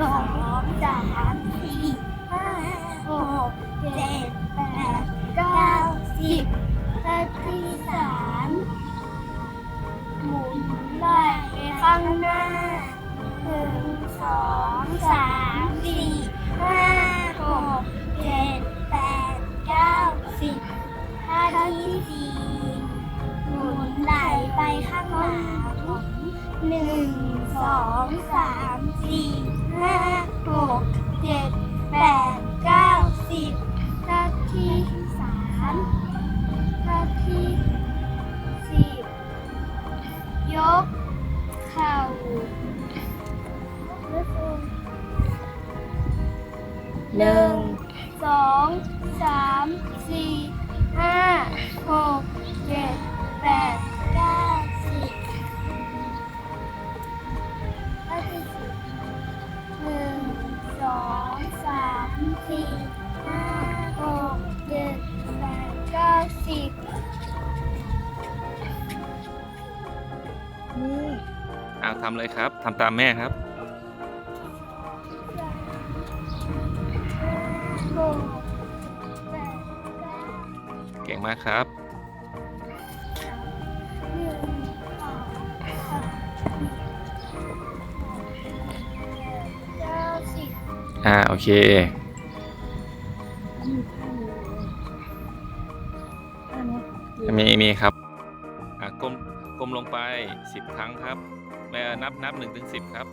สองสามสี่ห้าหกเจ็ดแปดเก้าสิบสิบ องสามสี่ห้าหกเจ็ดแปดเก้าสิบข้อที่สามข้อที่สิบยกเข่าหนึ่งสองสามสี่ห้าหกเจ็ดแปด เอาทำเลยครับทำตามแม่ครับ เก่งมากครับ อ่า โอเค มีมีครับ ก้มลงไปสิบครั้งครับแม่นับนับหนึ่งถึงสิบครับ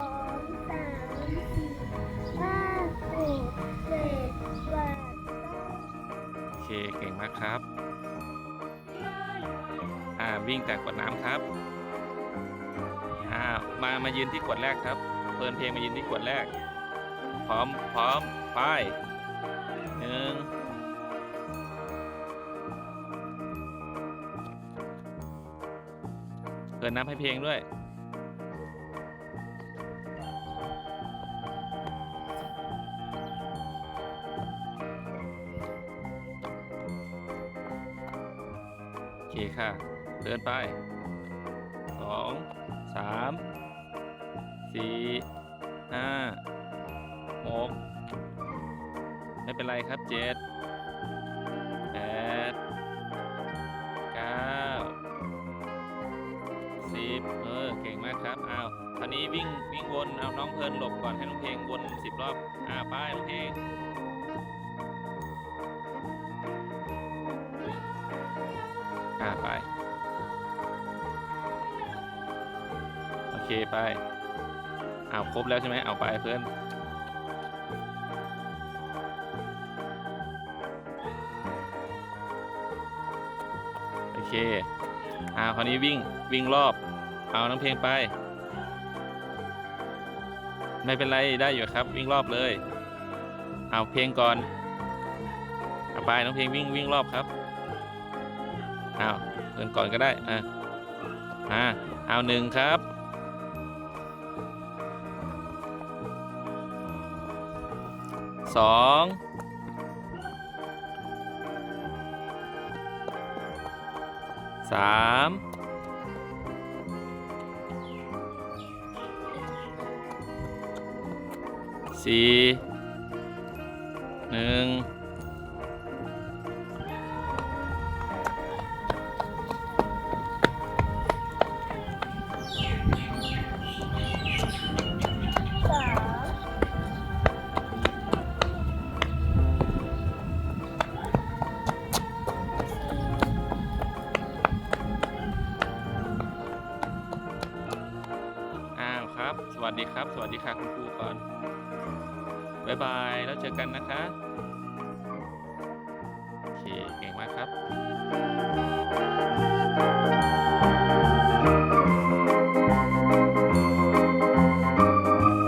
สองสามสี่ห้าหกเจ็ดแปดโอเคเก่งมากครับ อ่าวิ่งแต่กวดน้ำครับอ่ามามายืนที่กวดแรกครับเปิดเพลงมายืนที่กวดแรก พร้อมพร้อมไปหนึ่ง เปิดน้ำให้เพลงด้วย โอเคค่ะ เดินไปสองสามสี่ห้าหกไม่เป็นไรครับเจ็ด สิบเออเก่งมากครับอ้าวครานี้วิ่งวิ่งวนเอาน้องเพลินหลบก่อนให้น้องเพลงวนสิบรอบอ่าไปน้องเพลงอ่าไปโอเคไปเอาครบแล้วใช่ไหมเอาไปเพื่อนโอเค อ้าคราวนี้วิ่งวิ่งรอบ เอาน้องเพลงไป ไม่เป็นไรได้อยู่ครับ วิ่งรอบเลย เอาเพลงก่อนเอาไปน้องเพลงวิ่งวิ่งรอบครับอ้าวเดินก่อนก็ได้อะอ่าเอาหนึ่งครับสอง สามสี่หนึ่ง วัสดีครับ สวัสดีค่ะคุณครูก่อนบายบาย แล้วเจอกันนะคะ โอเค เก่งมากครับ